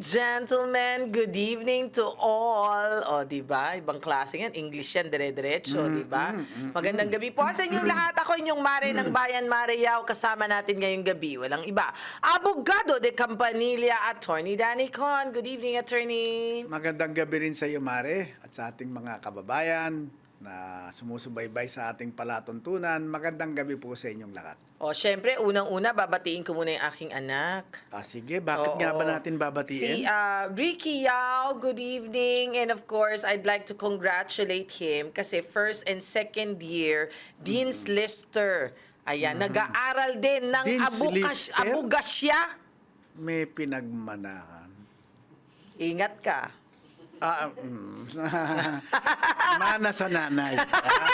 Gentlemen. Good evening to all. O, di ba? Ibang klase yan. English yan, dire-diretso, di ba? Magandang gabi po sa inyong lahat. Ako inyong Mare ng Bayan, Mare Yao. Kasama natin ngayong gabi. Walang iba. Abogado de Campanilla, Attorney Danny Con. Good evening, Attorney. Magandang gabi rin sa iyo, Mare, at sa ating mga kababayan na sumusubaybay sa ating palatuntunan. Magandang gabi po sa inyong lahat. O, syempre, unang-una, babatiin ko muna yung aking anak. Ah, sige, bakit Oo. nga ba natin Si babatiin? uh, Ricky Yao, good evening. And of course, I'd like to congratulate him kasi first and second year, Dean's Lister. Ayan, nag-aaral din ng Dean's abukas, Lister? abugasya. May pinagmanahan. Ingat ka. Ah, mm. Mana sa nanay.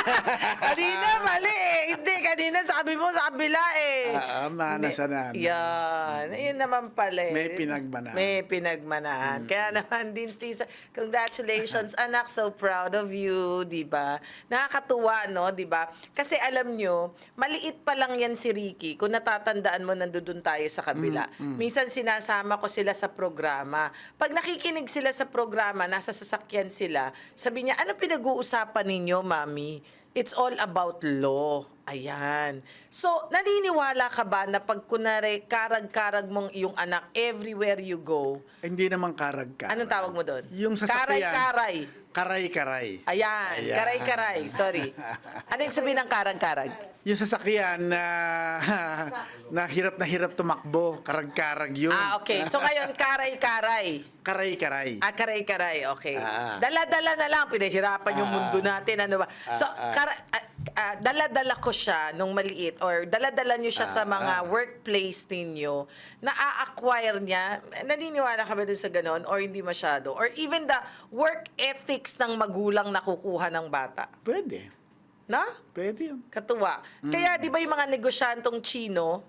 kanina, mali eh. Hindi, kanina sabi mo sa kabila eh. Ah, mana sa nanay. Yan. Yun naman pala eh. May pinagmanahan. May pinagmanahan. Kaya naman din, Stisa, congratulations, anak. So proud of you, di ba? Nakakatuwa, no, di ba? Kasi alam nyo, maliit pa lang yan si Ricky. Kung natatandaan mo, nandun tayo sa kabila. Minsan sinasama ko sila sa programa. Pag nakikinig sila sa programa, nasa sasakyan sila, sabi niya, ano pinag-uusapan ninyo, mami? It's all about law. Ayan. So, naniniwala ka ba na pag kunwari karag-karag mong iyong anak everywhere you go, Hindi naman karag-karag. Anong tawag mo doon? Yung sasakyan. Karay-karay. Karay-karay. Ayan, Ayan. karay-karay. Sorry. Ano yung sabihin ng karag-karag? Yung sasakyan na na hirap na hirap tumakbo, karag-karag yun. Ah, okay. So ngayon, karay-karay. Karay-karay. Ah, karay-karay. Okay. Ah. Dala-dala na lang. Pinahirapan yung Ah. mundo natin. Ano ba? So, Ah, ah. kara- ah, ah, dala-dala ko siya nung maliit or dala-dala nyo siya sa Ah, mga ah. workplace ninyo na a-acquire niya. Naniniwala ka ba dun sa ganon or hindi masyado? Or even the work ethics ng magulang na kukuha ng bata. Pwede. Na? Pwede yun. Katuwa. Kaya di ba yung mga negosyantong Chino,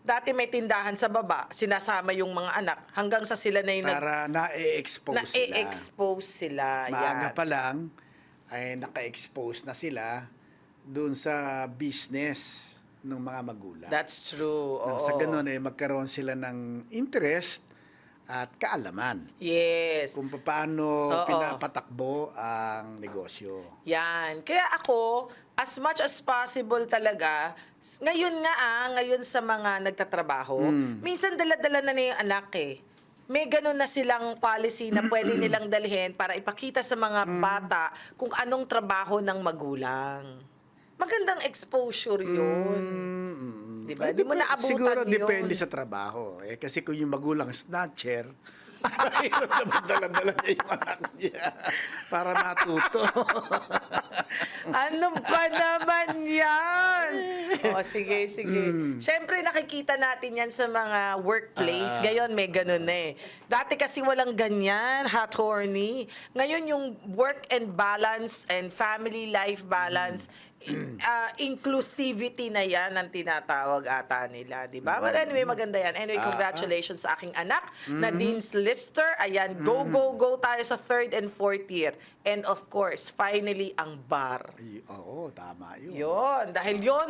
dati may tindahan sa baba, sinasama yung mga anak hanggang sa sila na yung Para na-expose sila. na-expose sila. Maaga Yan. pa lang, ay naka-expose na sila dun sa business ng mga magulang. That's true. Oo. sa ganun, eh, magkaroon sila ng interest at kaalaman Yes. kung paano Oo. pinapatakbo ang negosyo. Yan. Kaya ako, as much as possible talaga, ngayon nga ah, ngayon sa mga nagtatrabaho, Hmm. minsan dala-dala na na yung anak eh. May ganun na silang policy na pwede nilang dalhin para ipakita sa mga bata kung anong trabaho ng magulang. Magandang exposure yun. Mm, Di ba? Di mo naabutan Siguro yun. depende sa trabaho. Eh, kasi kung yung magulang snatcher, mahirap naman dala-dala niya yung anak niya para matuto. Ano ba naman yan? O, sige, sige. Hmm. Siyempre, nakikita natin yan sa mga workplace. Ah. Ngayon, may ganun na eh. Dati kasi walang ganyan, hot horny. Ngayon, yung work and balance and family life balance, Hmm. ah, inclusivity na yan ang tinatawag ata nila, di ba? But anyway, maganda yan. Anyway, Ah. congratulations sa aking anak na Hmm. Dean's Lister. Ayan, go, go, go tayo sa third and fourth year. And of course, finally, ang bar. Ay, Oo, tama yun. Yon, dahil yon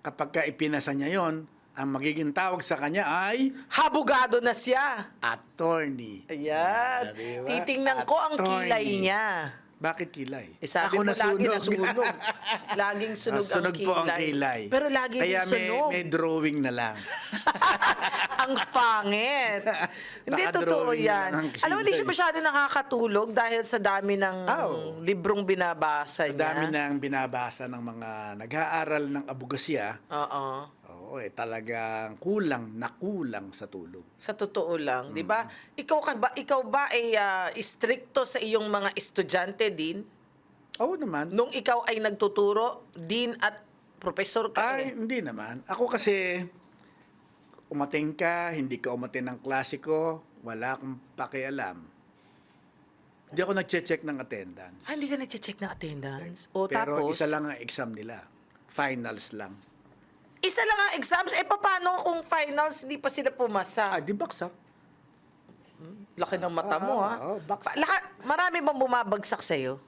Kapag ka ipinasa niya yon, ang magiging tawag sa kanya ay habugado na siya. attorney. Ayan. Ah, di ba? Titingnan ko ang Attorney. kilay niya. Bakit kilay? Eh, sabi mo lagi nasunog. Laging sunog, Ah, sunog ang po ang kilay. kilay. Pero lagi Kaya din may, sunog. may drawing na lang. ang pangit. Hindi totoo yan. lang ang Alam mo, hindi siya kilay. masyado nakakatulog dahil sa dami ng Oh. librong binabasa Sa niya. dami nang binabasa ng mga nag-aaral ng abugasya, Oo. Oo, eh, talagang kulang na kulang sa tulog. Sa totoo lang, 'di ba? Ikaw ka ba ikaw ba ay ah, istrikto sa iyong mga estudyante din Oo naman. nung ikaw ay nagtuturo, din at professor ka Ay, eh. hindi naman. Ako kasi, umating ka, hindi ka umating ng klasiko, wala akong pakialam. Hindi ako nag-check ng attendance. Ah, hindi ka nag-check ng attendance? O Pero tapos, isa lang ang exam nila. finals lang. Isa lang ang exams. Eh, paano kung finals hindi pa sila pumasa? Ah, di baksak. Laki ng mata mo, Ah, ha? oh, baks- Pa- lahat, marami bang bumabagsak sa'yo?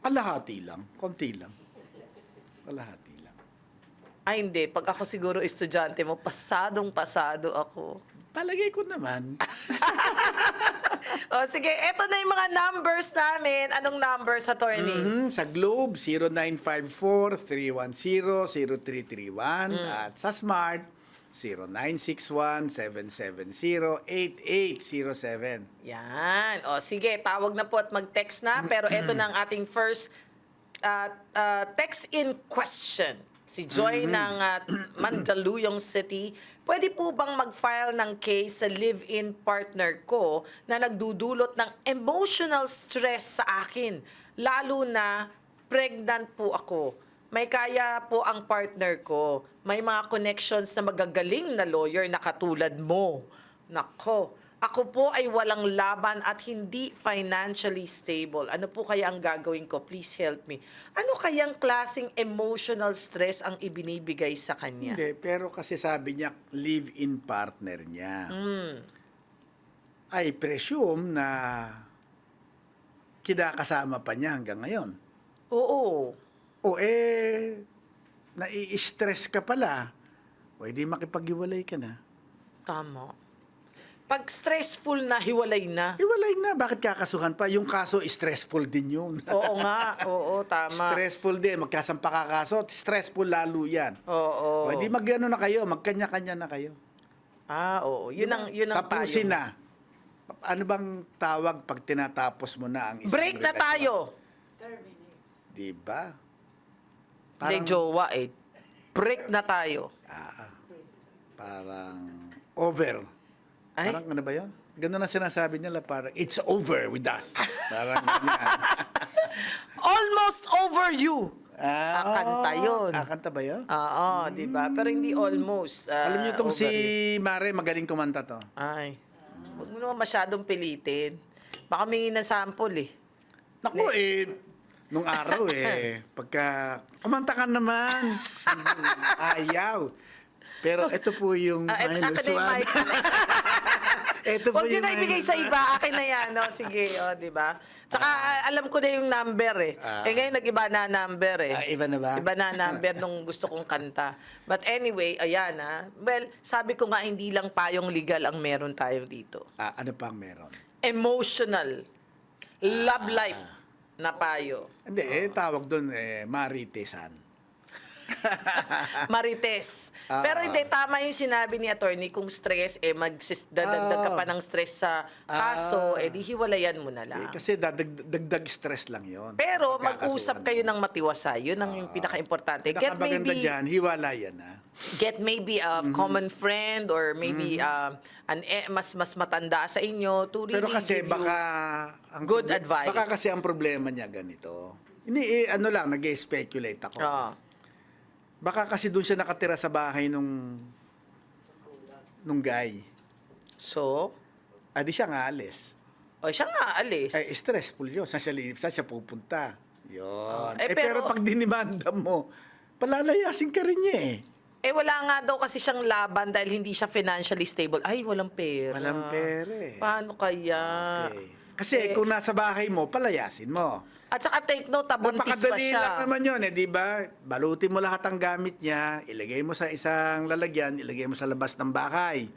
Kalahati lang. Konti lang. Kalahati lang. Ay, hindi. Pag ako siguro estudyante mo, pasadong pasado ako. Palagay ko naman. O, sige. Eto na yung mga numbers namin. Anong numbers, attorney? Mhm, Sa Globe, 0954-310-0331. At sa Smart, 0961-770-8807. Yan. O, sige. Tawag na po at mag-text na. Pero eto na ang ating first uh, uh, text-in question. Si Joy ng uh, Mandaluyong City. Pwede po bang mag-file ng case sa live-in partner ko na nagdudulot ng emotional stress sa akin? Lalo na pregnant po ako. May kaya po ang partner ko. May mga connections na magagaling na lawyer na katulad mo. Nako, ako po ay walang laban at hindi financially stable. Ano po kaya ang gagawin ko? Please help me. Ano kayang klasing emotional stress ang ibinibigay sa kanya? Hindi, pero kasi sabi niya, live-in partner niya. I presume na kinakasama pa niya hanggang ngayon. Oo. O eh, nai-stress ka pala. Edi makipag-iwalay ka na. Tama. Pag stressful na, hiwalay na. Iwalay na, bakit kakasuhan pa? Yung kaso, stressful din yun. Oo nga, oo, tama. stressful din, magkasampa ka kaso, stressful lalo yan. Oo. O edi mag-ano na kayo, magkanya-kanya na kayo. Ah, oo. Yun ang, yun ang Tapusin payo. na. Ano bang tawag pag tinatapos mo na ang isang Break na relasyon? tayo. Di ba? Hindi, jowa eh. Break na tayo. Ah, parang over. Ay? Parang ano ba yun? Ganun ang sinasabi nila, parang it's over with us. Parang ganyan. Almost over you. Ah, Ah, kanta yun. Ah, kanta ba yun? Oo, di ba? Pero hindi almost. ah, Alam niyo itong si you. Mare, magaling kumanta to. Ay. Huwag mo naman masyadong pilitin. Baka may ng sample eh. Naku eh, nung araw eh, pagka kumanta ka naman, ayaw. Pero ito po yung Ah, et- may akin na yung lusuan. mic. Ito po Huwag nyo yung na ibigay sa iba. Akin na yan. No? Sige, o, di ba? Tsaka ah, alam ko na yung number eh. Ah. eh ngayon nag-iba na number eh. Ah, iba na ba? Iba na number nung gusto kong kanta. But anyway, ayan ah. Well, sabi ko nga hindi lang payong legal ang meron tayo dito. Ah, ano pang meron? Emotional. Love life na payo. Hindi, eh, tawag doon eh, maritesan. Marites. Ah. Pero hindi, tama yung sinabi ni attorney, kung stress, eh, magdadagdag ka Ah. pa ng stress sa kaso, Ah. eh, di hiwalayan mo na lang. Eh, kasi dadag, dagdag stress lang yon. Pero mag-usap kayo ng matiwasay. Yun ang yung pinaka-importante. Get Pinakamaganda maybe, dyan, hiwalayan na. get maybe a Mm-hmm. common friend or maybe um, an eh, mas mas matanda sa inyo to really Pero kasi give you- baka... Ang good advice. Baka kasi ang problema niya ganito. Ini, eh, ano lang, nag-speculate ako. Oo. Baka kasi doon siya nakatira sa bahay nung nung guy. So, Adi siya nga alis. o siya nga, alis. Ay, stressful yun. Saan siya, li- saan siya pupunta? Yun. Eh, eh, pero, pero- pag dinimanda mo, palalayasin ka rin niya eh. Eh, wala nga daw kasi siyang laban dahil hindi siya financially stable. Ay, walang pera. Walang pera eh. Paano kaya? Eh, Kasi Eh, kung nasa bahay mo, palayasin mo. At saka take note, tabuntis pa Napakadali siya. lang naman yun eh, di ba? Balutin mo lahat ang gamit niya, ilagay mo sa isang lalagyan, ilagay mo sa labas ng bahay.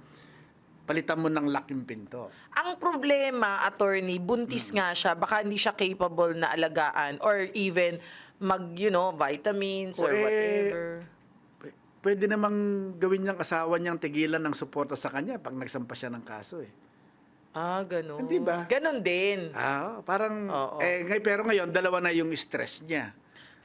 Palitan mo ng lock yung pinto. Ang problema, attorney, buntis nga siya, baka hindi siya capable na alagaan or even mag, you know, vitamins or O, eh, whatever. P- Pwede namang gawin niyang asawa niyang tigilan ng suporta sa kanya pag nagsampa siya ng kaso eh. Ah, ganun. Hindi ba? Ganun din. Ah, parang, Oo. eh, ngay, pero ngayon, dalawa na yung stress niya.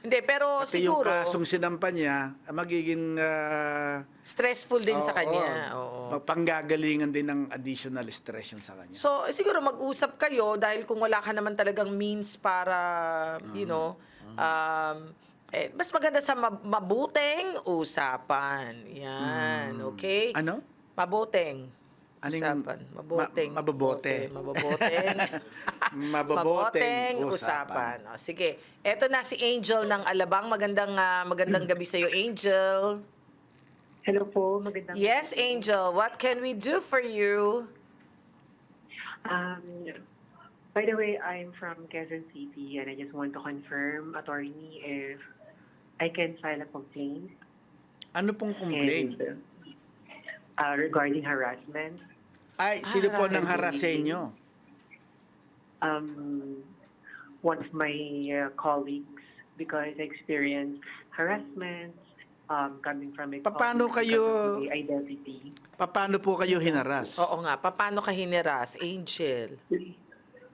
Hindi, pero Kasi yung siguro, kasong sinampa niya, magiging... ah, stressful din sa oo, kanya. Oo. Panggagalingan din ng additional stress yun sa kanya. So, siguro mag-usap kayo dahil kung wala ka naman talagang means para, you know, um, eh, mas maganda sa mab- mabuting usapan. Yan, okay? Ano? Mabuting. Anong- usapan. Maboteng. Ma- mabobote. Maboboteng. Maboboteng usapan. O, sige. Eto na si Angel ng Alabang. Magandang ah, magandang gabi sa iyo, Angel. Hello po, magandang Yes, Angel. What can we do for you? Um, by the way, I'm from Quezon City and I just want to confirm, attorney, if I can file a complaint Ano pong complaint? and, uh, regarding harassment. Ay, sino po Ah, nang haras sa inyo? Um, one of my uh, colleagues, because I experienced harassment um, coming from a Paano colleague kayo- of identity. Paano po kayo hinaras? Oo nga. Paano ka hiniras, Angel?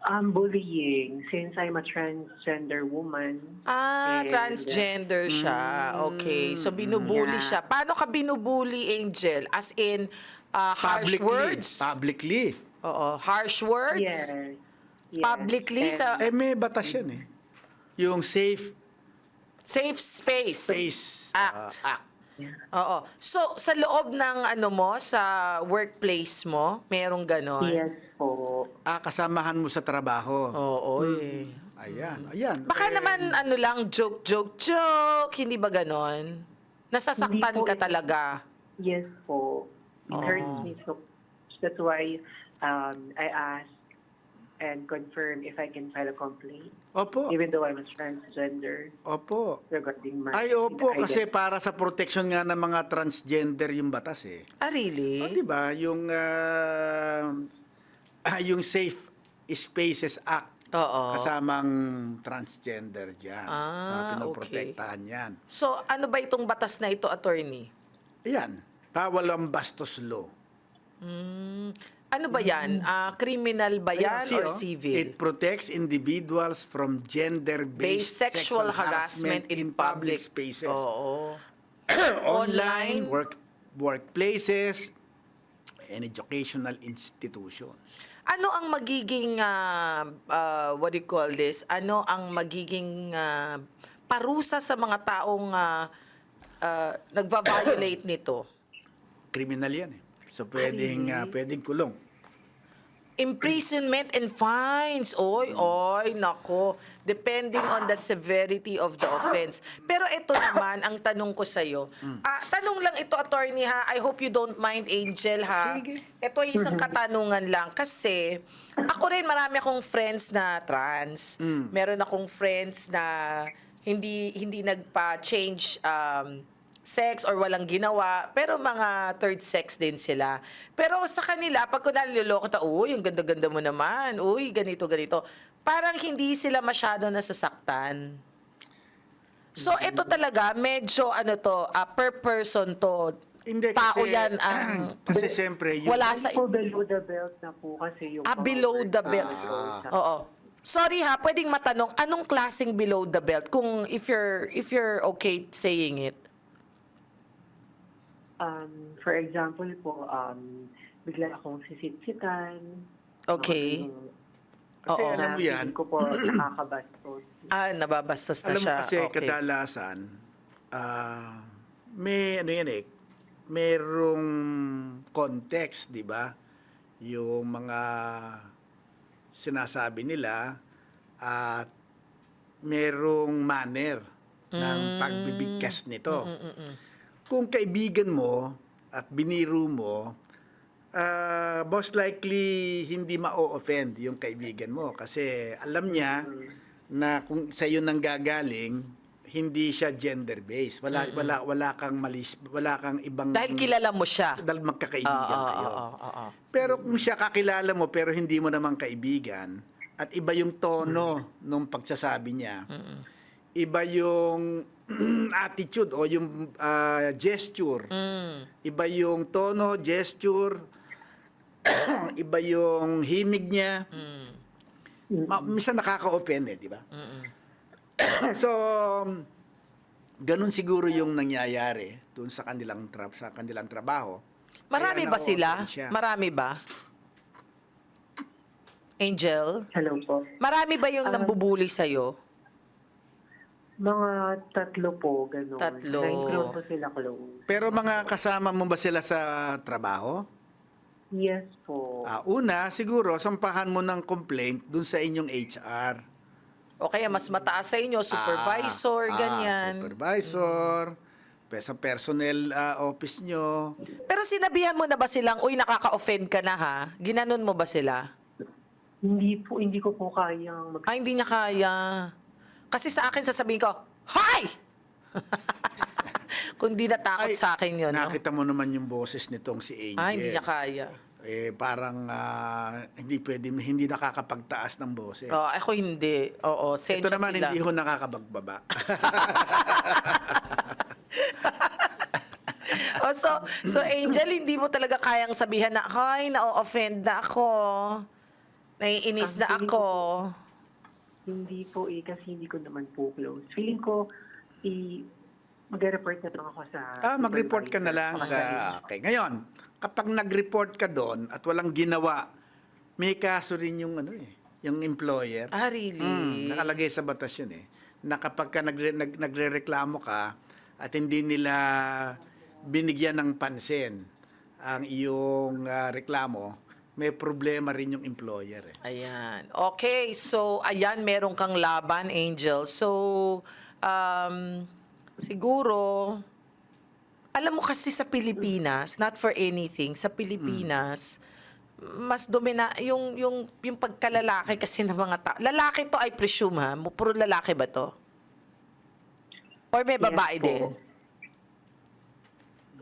Um, bullying, since I'm a transgender woman. Ah, and- transgender siya. Okay. So, binubuli Yeah. siya. Paano ka binubuli, Angel? As in, ah, harsh Publicly. words? Publicly. Oo. Harsh words? Yes. yes. Publicly And- sa- Eh, may batas yan eh. Yung safe Safe space. space Act. uh, act. Oo. So, sa loob ng ano mo, sa workplace mo, merong ganon? Yes po. Ah, kasamahan mo sa trabaho. Oo, eh. Ayan, ayan. Baka Eh, naman, ano lang, joke, joke, joke. Hindi ba ganon? Nasasaktan po ka eh. talaga. Yes po. It Oh. hurts me so That's why um, I asked and confirm if I can file a complaint, Opo, even though I'm a transgender, opo. regarding my Ay, opo, kasi para sa protection nga ng mga transgender yung batas eh. Ah, really? O, di ba? Yung, ah, yung Safe Spaces Act. Oo. Kasamang transgender dyan. sa Ah, pinoprotektahan yan. So, ano ba itong batas na ito, attorney? Ayan. Bawal ang bastos law. Hmm. Ano ba yan? Ah, criminal ba yan Ayan, or oh. civil? It protects individuals from Based gender-based sexual harassment in public spaces. Oo. Online, Online. work workplaces, and educational institutions. Ano ang magiging, ah, ah, what do you call this? Ano ang magiging ah, parusa sa mga taong ah, ah, nagva-violate nito? Criminal yan eh. So pwedeng, ah, pwedeng kulong. Imprisonment and fines. Oy, oy, nako. Depending on the severity of the offense. Pero ito naman, ang tanong ko sa'yo. Ah, tanong lang ito, attorney ha. I hope you don't mind, Angel ha. Sige. Ito ay isang katanungan lang. Kasi, ako rin marami akong friends na trans. Meron akong friends na hindi hindi nagpa-change um, sex or walang ginawa, pero mga third sex din sila. Pero sa kanila, pag kunwari niloloko ta, uy, ang ganda-ganda mo naman, uy, ganito, ganito. Parang hindi sila masyado nasasaktan. So, ito talaga, medyo ano to, ah, per person to. Hindi, Tao kasi- yan ang... kasi siyempre, yung- Wala sa... po below the belt na po kasi yung Ah, below the belt. sa- Oo. Sorry ha, pwedeng matanong, anong klaseng below the belt? Kung if you're, if you're okay saying it. Um, for example po, um, bigla akong sisitsitan. Okay. Ganun. Kasi Oo. alam mo Na yan, feeling ko po nakakabastos. Ah, nababastos na alam mo siya. kasi okay. kadalasan, ah, may ano yan eh, merong context, di ba? Yung mga sinasabi nila at merong manner ng Mm. pagbibigkas nito. Kung kaibigan mo at biniru mo, ah, most likely hindi ma-offend yung kaibigan mo kasi alam niya na kung sa iyo nang gagaling, hindi siya gender-based. Wala wala wala kang malis, wala kang ibang Dahil kilala mo siya. dahil magkakaibigan Oo, kayo. oo, oo, oo. Pero kung siya kakilala mo pero hindi mo naman kaibigan at iba yung tono nung pagsasabi niya. Iba yung attitude o yung ah, gesture. Iba yung tono, gesture. iba yung himig niya. Ma- minsan nakaka-offend eh, di ba? so, ganun siguro yung nangyayari doon sa kanilang tra- sa kanilang trabaho. Marami Kaya ba sila? na-offend siya. Marami ba? Angel? Hello po. Marami ba yung Ah. nambubuli sa'yo? Mga tatlo po, gano'n. Tatlo. Nine close po sila close. Pero mga kasama mo ba sila sa trabaho? Yes po. Ah, una, siguro, sampahan mo ng complaint dun sa inyong HR. O kaya mas mataas sa inyo, supervisor, Ah, ganyan. Ah, supervisor, pe- sa personnel ah, office nyo. Pero sinabihan mo na ba silang, uy, nakaka-offend ka na ha? Ginanon mo ba sila? Hindi po, hindi ko po kayang mag... Ay, hindi niya kaya. Kasi sa akin sasabihin ko, Hoy! Kung di natakot Ay, sa akin yun, no? Nakita mo naman yung boses nitong si Angel. Ay, hindi niya kaya. Eh, parang ah, hindi pwede, hindi nakakapagtaas ng boses. Oh, ako hindi. Oo, Ito sensya naman, sila. hindi ho nakakabagbaba. oh, so, so Angel, hindi mo talaga kayang sabihan na, ay, na-offend na ako. Naiinis na ako. Hindi po eh, kasi hindi ko naman po close. Feeling ko, i mag-report na lang ako sa... ah, mag-report ka na lang sa... Okay. Ngayon, kapag nag-report ka doon at walang ginawa, may kaso rin yung ano eh, yung employer. Ah, really? Mm, nakalagay sa batas yun eh. Na kapag ka nagre, nag, nagre-reklamo ka at hindi nila binigyan ng pansin ang iyong ah, reklamo, may problema rin yung employer eh. Ayan. Okay, so ayan, meron kang laban, Angel. So, um, siguro, alam mo kasi sa Pilipinas, not for anything, sa Pilipinas, mas domina yung yung yung pagkalalaki kasi ng mga tao. Lalaki to I presume ha. Puro lalaki ba to? Or may Yes babae po. din?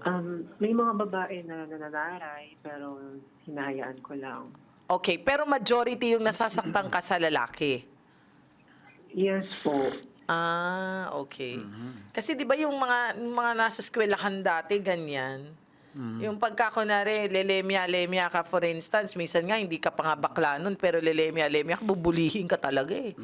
Um, may mga babae na nananaray, pero hinahayaan ko lang. Okay, pero majority yung nasasaktan ka sa lalaki. Yes po. Ah, okay. Kasi 'di ba yung mga yung mga nasa eskwelahan dati ganyan. Yung pagka kunwari, lelemya, lemya ka for instance, minsan nga hindi ka pa nga bakla nun, pero lelemya, lemya ka, bubulihin ka talaga eh.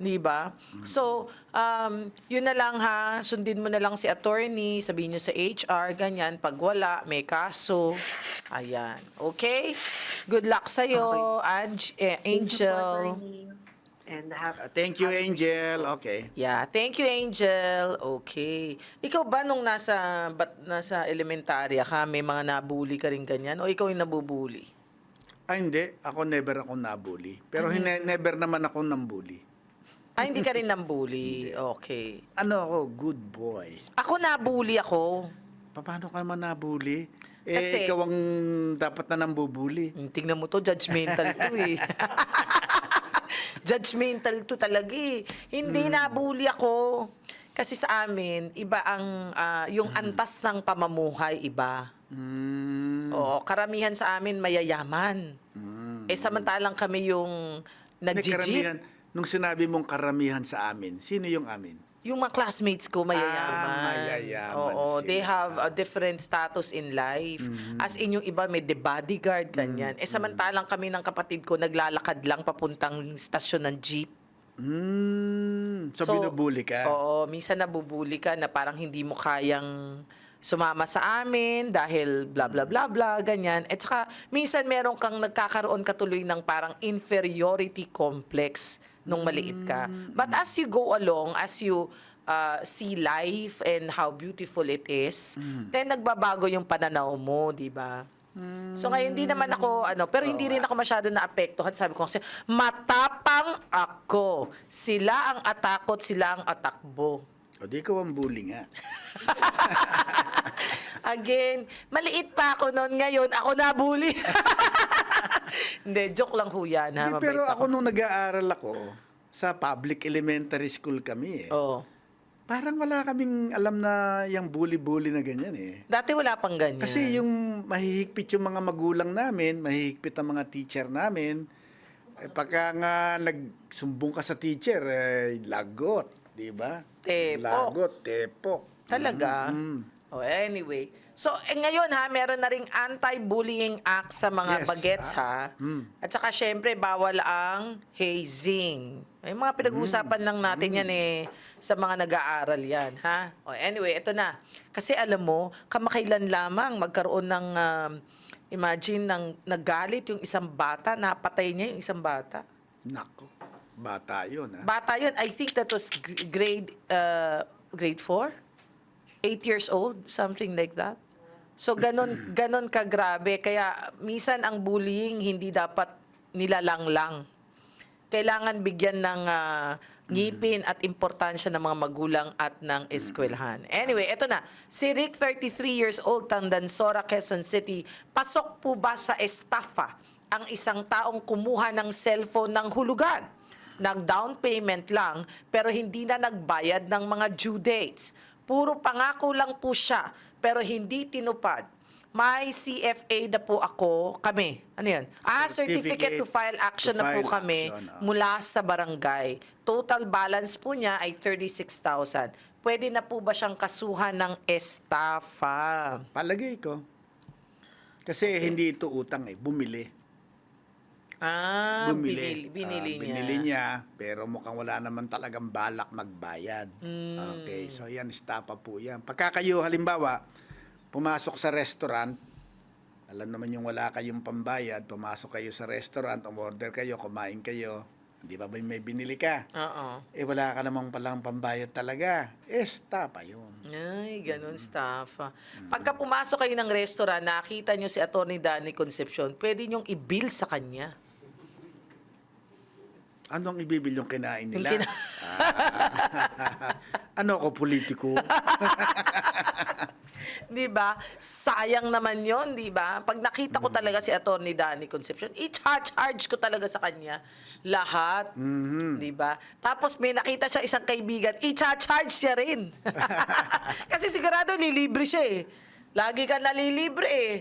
Di ba? So, um, yun na lang ha, sundin mo na lang si attorney, sabihin nyo sa HR, ganyan, pag wala, may kaso. Ayan. Okay? Good luck sa'yo, Ange, eh, Thank you po, Angel. And have, Ah, thank you, Angel. Okay. Yeah, thank you Angel. Okay. Ikaw ba nung nasa bat, nasa elementarya ka, may mga nabully ka rin ganyan o ikaw yung nabubuli? Ah, hindi. Ako never ako nabully. Pero hine- never naman ako nambully. Ah, hindi ka rin nambully. Okay. Ano ako? Good boy. Ako nabully ako. Paano ka naman nabully? Eh, Kasi- ikaw ang dapat na nambubuli. Hmm, Tingnan mo to, judgmental to eh. judgmental to talaga eh. Hindi nabully ako. Kasi sa amin, iba ang, ah, yung antas ng pamamuhay, iba. Mm. Oo, karamihan sa amin mayayaman. Eh samantalang kami yung nag-jeep. nung sinabi mong karamihan sa amin, sino yung amin? Yung mga classmates ko mayayaman. Ah, mayayaman Oo, they sila. have a different status in life. As in yung iba may the bodyguard ganyan. Eh samantalang kami ng kapatid ko naglalakad lang papuntang stasyon ng jeep. Mm. So, binubuli ka? Oo, minsan nabubuli ka na parang hindi mo kayang sumama sa amin dahil bla bla bla bla ganyan. At saka minsan meron kang nagkakaroon katuloy ng parang inferiority complex nung maliit ka. But as you go along, as you uh, see life and how beautiful it is, then nagbabago yung pananaw mo, di ba? So ngayon, hindi naman ako, ano, pero hindi rin ako masyado naapektuhan. Sabi ko kasi, matapang ako. Sila ang atakot, sila ang atakbo. O di ikaw ang bully nga. Again, maliit pa ako noon. Ngayon, ako nabully. Hindi, joke lang ho yan. Ha? Hindi, pero ako nung nag-aaral ako, sa public elementary school kami eh. Oo. Parang wala kaming alam na yung bully-bully na ganyan eh. Dati wala pang ganyan. Kasi yung mahihigpit yung mga magulang namin, mahihigpit ang mga teacher namin. Eh, pagka nga nagsumbong ka sa teacher, eh, lagot, di ba? Tepok. Lagot, tepok. Talaga? Mm-hmm. Oh, anyway. So, eh, ngayon ha, meron na ring anti-bullying act sa mga Yes, bagets ah. ha. At saka syempre, bawal ang hazing. May mga pinag-uusapan lang natin yan eh sa mga nag-aaral yan, ha? O anyway, ito na. Kasi alam mo, kamakailan lamang magkaroon ng, um, imagine, ng nagalit yung isang bata, napatay niya yung isang bata. Nako, bata yun ha. Bata yun, I think that was grade, uh, grade 4? 8 years old, something like that. So ganon ganon kagrabe kaya minsan ang bullying hindi dapat nilalanglang. Kailangan bigyan ng ah, ngipin at importansya ng mga magulang at ng eskwelahan. Anyway, eto na. Si Rick, 33 years old, Tandansora, Quezon City. Pasok po ba sa estafa ang isang taong kumuha ng cellphone ng hulugan? Nag-down payment lang pero hindi na nagbayad ng mga due dates. Puro pangako lang po siya pero hindi tinupad. May CFA na po ako, kami. Ano yan? Ah, certificate, to file action to na po file kami action, ah. mula sa barangay. Total balance po niya ay 36,000. Pwede na po ba siyang kasuhan ng estafa? Palagay ko. Kasi hindi ito utang eh, bumili. Ah, bumili. binili, binili Ah, niya. Binili niya, pero mukhang wala naman talagang balak magbayad. Hmm. Okay, so yan, estapa po yan. Pagka kayo, halimbawa, pumasok sa restaurant, alam naman yung wala kayong pambayad, pumasok kayo sa restaurant, umorder kayo, kumain kayo, di ba ba may binili ka? Oo. Eh wala ka namang palang pambayad talaga. Estapa yun. Ay, ganun staff. ah. Pagka pumasok kayo ng restaurant, nakita nyo si Atty. Danny Concepcion, pwede nyong i-bill sa kanya. Anong ibibil yung kinain Yung nila? kina- ano ako, politiko? Di ba? Sayang naman yon di ba? Pag nakita ko talaga si Atty. Danny Concepcion, i-charge ko talaga sa kanya lahat. Di ba? Tapos may nakita siya isang kaibigan, i-charge niya rin. Kasi sigurado nilibre siya eh. Lagi ka nalilibre eh.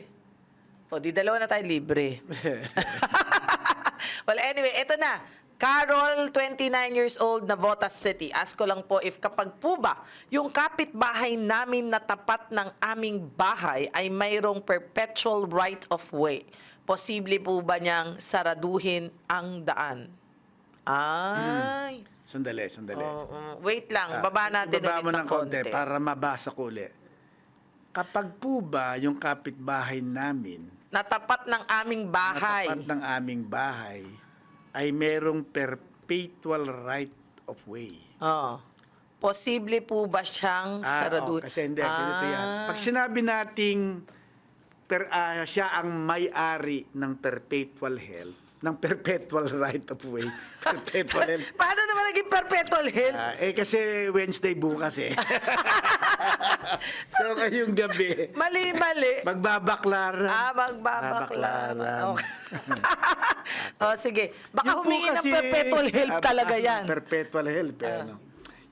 O, di dalawa na tayo libre. well, anyway, eto na. Carol, 29 years old, Navotas City. Ask ko lang po if kapag po ba yung kapitbahay namin na tapat ng aming bahay ay mayroong perpetual right of way, posible po ba niyang saraduhin ang daan? Ay. Sandali, sandali. Oo, wait lang, Ah, baba natin ibaba ulit mo ng konti. para mabasa ko ulit. Kapag po ba yung kapitbahay namin, Natapat ng aming bahay. natapat ng aming bahay, ay merong perpetual right of way. Oo. Posible po ba siyang Ah, saraduhin? oh, kasi hindi, ganito yan. Ah. Pag sinabi nating per, ah, siya ang may-ari ng perpetual health, ng perpetual right of way, perpetual health, Paano naman naging perpetual health? Ah, eh kasi Wednesday bukas eh. so ngayong gabi, mali, mali. magbabaklaran. ah, magbabaklaran. Babaklaran. Okay. oh, sige. Baka Yung po humingi ng kasi- perpetual health Ah, talaga ah, yan. Ah. Perpetual health. eh, ano.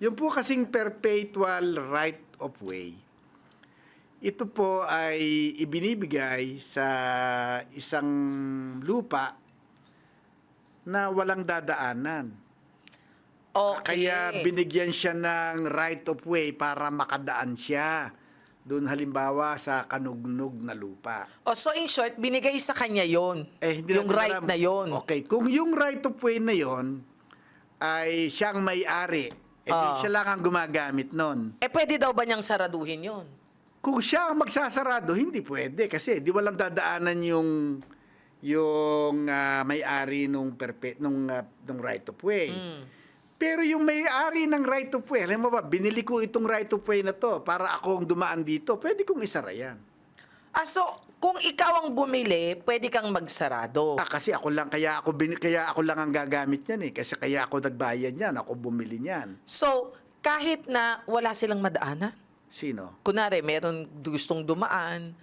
Yung po kasing perpetual right of way, ito po ay ibinibigay sa isang lupa na walang dadaanan. okay. Kaya binigyan siya ng right of way para makadaan siya. Doon halimbawa sa kanugnog na lupa. oh, so in short, binigay sa kanya yon. Eh, hindi yung right alam. na yon. Okay, kung yung right of way na yon ay siyang may-ari, eh, Ah. siya lang ang gumagamit nun. Eh, pwede daw ba niyang saraduhin yon? Kung siya ang magsasarado, hindi pwede kasi di walang dadaanan yung yung ah, may-ari nung perpe nung ah, nung right of way. Hmm. Pero yung may-ari ng right of way, alam mo ba, binili ko itong right of way na to para ako ang dumaan dito, pwede kong isara yan. Ah, so, kung ikaw ang bumili, pwede kang magsarado. Ah, kasi ako lang, kaya ako, bin, kaya ako lang ang gagamit yan eh. Kasi kaya ako nagbayad yan, ako bumili niyan. So, kahit na wala silang madaanan, Sino? kunwari, meron gustong dumaan,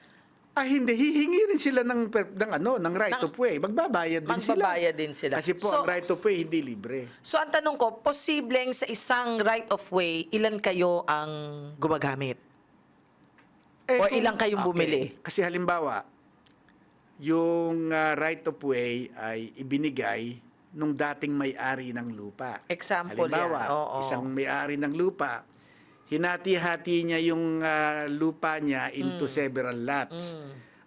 Ah, hindi. Hihingi rin sila ng, per, ng, ano, ng right Ng- of way. Magbabayad din sila. magbabayad din sila. Kasi po, So- ang right of way, hindi libre. So ang tanong ko, posibleng sa isang right of way, ilan kayo ang gumagamit? Or ilang kayong bumili? Kasi halimbawa, yung ah, right of way ay ibinigay nung dating may-ari ng lupa. Example Halimbawa, yan, oo. isang may-ari ng lupa, hinati-hati niya yung ah, lupa niya into Mm. several lots.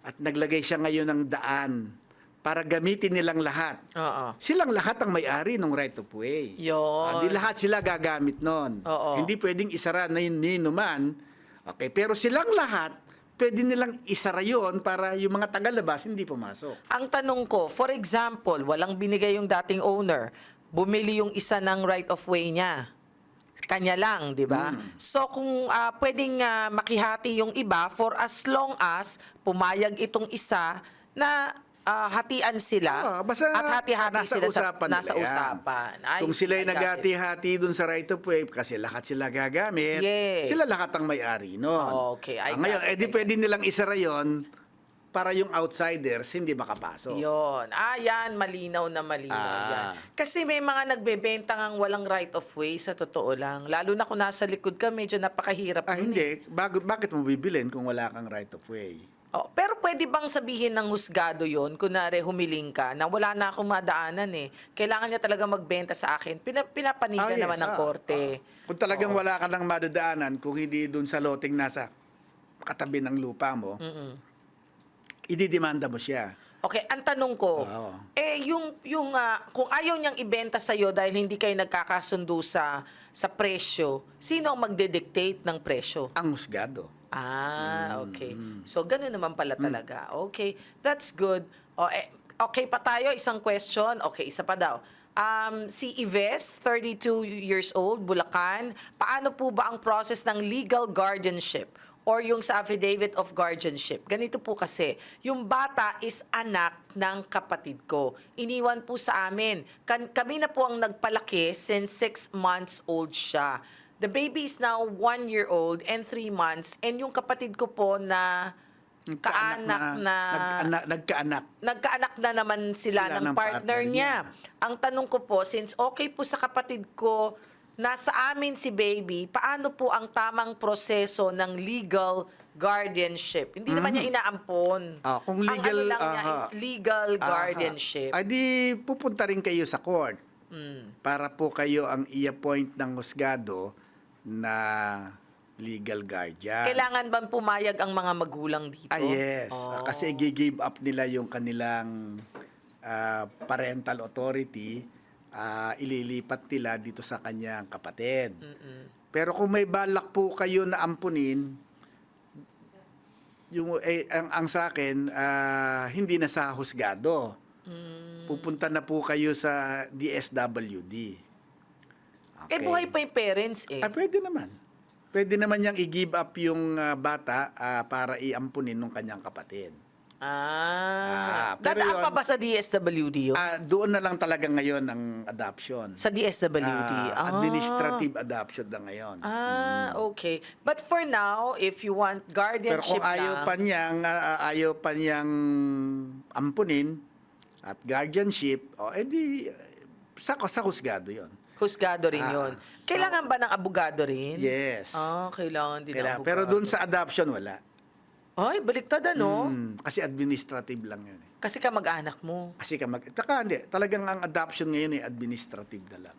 At naglagay siya ngayon ng daan para gamitin nilang lahat. Oo. Silang lahat ang may-ari ng right of way. Yun. Ah, di lahat sila gagamit nun. Oo. Hindi pwedeng isara na yun nino man. Okay, pero silang lahat, pwede nilang isara yun para yung mga tagalabas hindi pumasok. Ang tanong ko, for example, walang binigay yung dating owner, bumili yung isa ng right of way niya. Kanya lang, di ba? Hmm. So kung ah, pwedeng ah, makihati yung iba for as long as pumayag itong isa na ah, hatian sila Ah, basta at hati-hati sila sa usapan nasa nila usapan. Ay, Kung sila'y naghati-hati dun sa right of way, kasi lahat sila gagamit, Yes. sila lahat ang may-ari nun. Okay, I Ah, ngayon, edi got pwede nilang isara yon para yung outsiders hindi makapasok. Yun. Ah, yan. Malinaw na malinaw Ah. yan. Kasi may mga nagbebenta ng walang right of way sa totoo lang. Lalo na kung nasa likod ka, medyo napakahirap. Ah, nun eh. hindi. Bag- bakit mo bibilin kung wala kang right of way? Oh, pero pwede bang sabihin ng husgado yon kunwari humiling ka, na wala na akong madaanan eh. Kailangan niya talaga magbenta sa akin. Pina, pinapanigan Ah, yes, naman ng ah. korte. Kung talagang wala ka nang madadaanan, kung hindi dun sa loting nasa katabi ng lupa mo, ididemanda mo siya. Okay, ang tanong ko, Oo. eh yung yung ah, kung ayaw niyang ibenta sa iyo dahil hindi kayo nagkakasundo sa sa presyo, sino ang magde-dictate ng presyo? Ang husgado. Ah, okay. Mm. So, ganun naman pala talaga. Okay, that's good. O, eh, okay pa tayo, isang question. Okay, isa pa daw. Um, si Ives, 32 years old, Bulacan. Paano po ba ang process ng legal guardianship or yung sa affidavit of guardianship? Ganito po kasi, yung bata is anak ng kapatid ko. Iniwan po sa amin. Kan- kami na po ang nagpalaki since 6 months old siya. The baby is now one year old and three months. And yung kapatid ko po na kaanak na, nag-anak, nagkaanak. nagkaanak na naman sila, Sila ng, ng partner, partner niya. niya. Ang tanong ko po, since okay po sa kapatid ko, nasa amin si baby, paano po ang tamang proseso ng legal guardianship? Hindi naman niya inaampon. Ah, kung ang legal, ano lang niya aha. is legal guardianship. Ay di pupunta rin kayo sa court Hmm. para po kayo ang i-appoint ng husgado na legal guardian. Kailangan bang pumayag ang mga magulang dito? Ah, yes. Oh. Kasi gi-give up nila yung kanilang ah, parental authority, ah, ililipat nila dito sa kanyang kapatid. Pero kung may balak po kayo na ampunin, yung eh, ang, ang sa akin ah, hindi na sa husgado. Pupunta na po kayo sa DSWD. Eh, buhay pa yung parents eh. Ah, pwede naman. Pwede naman niyang i-give up yung ah, bata ah, para iampunin ng kanyang kapatid. Ah. Ah, pero Dadaan yun- pa ba sa DSWD yun? Ah, doon na lang talaga ngayon ang adoption. sa DSWD? Ah, Ah. administrative adoption na ngayon. Ah, okay. But for now, if you want Pero guardianship kung ayaw lang, pa niyang ah, ayaw pa niyang ampunin at guardianship, o oh, edi sa sa husgado 'yon. husgado rin Ah, yun. so- Kailangan ba ng abogado rin? Yes. Ah, kailangan din ng Kailangan. abogado. Pero doon sa adoption wala. Ay, baliktad ano? Hmm, kasi administrative lang 'yun. eh. Kasi ka mag-anak mo. Kasi ka mag Taka, hindi, talagang ang adoption ngayon ay administrative na lang.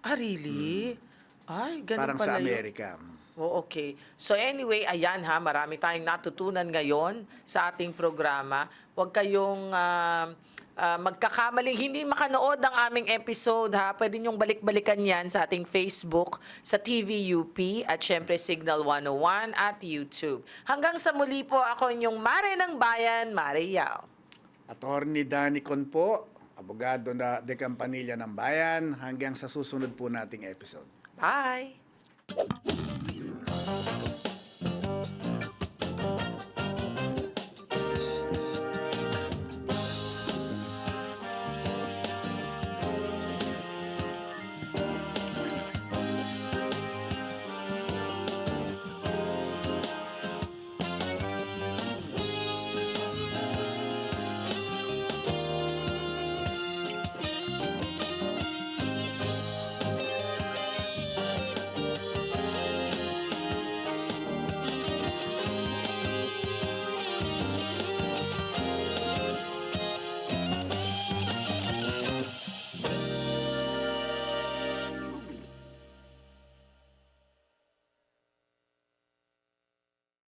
Ah, really? Ay, ganun Parang pala sa yun. Amerika. Oh, okay. So anyway, ayan ha, marami tayong natutunan ngayon sa ating programa. Huwag kayong ah, ah, magkakamaling hindi makanood ng aming episode ha. Pwede niyong balik-balikan yan sa ating Facebook, sa TVUP at syempre Signal 101 at YouTube. Hanggang sa muli po ako inyong Mare ng Bayan, Mare Yao. Attorney Danny Con po, abogado na de Campanilla ng Bayan, hanggang sa susunod po nating episode. Bye!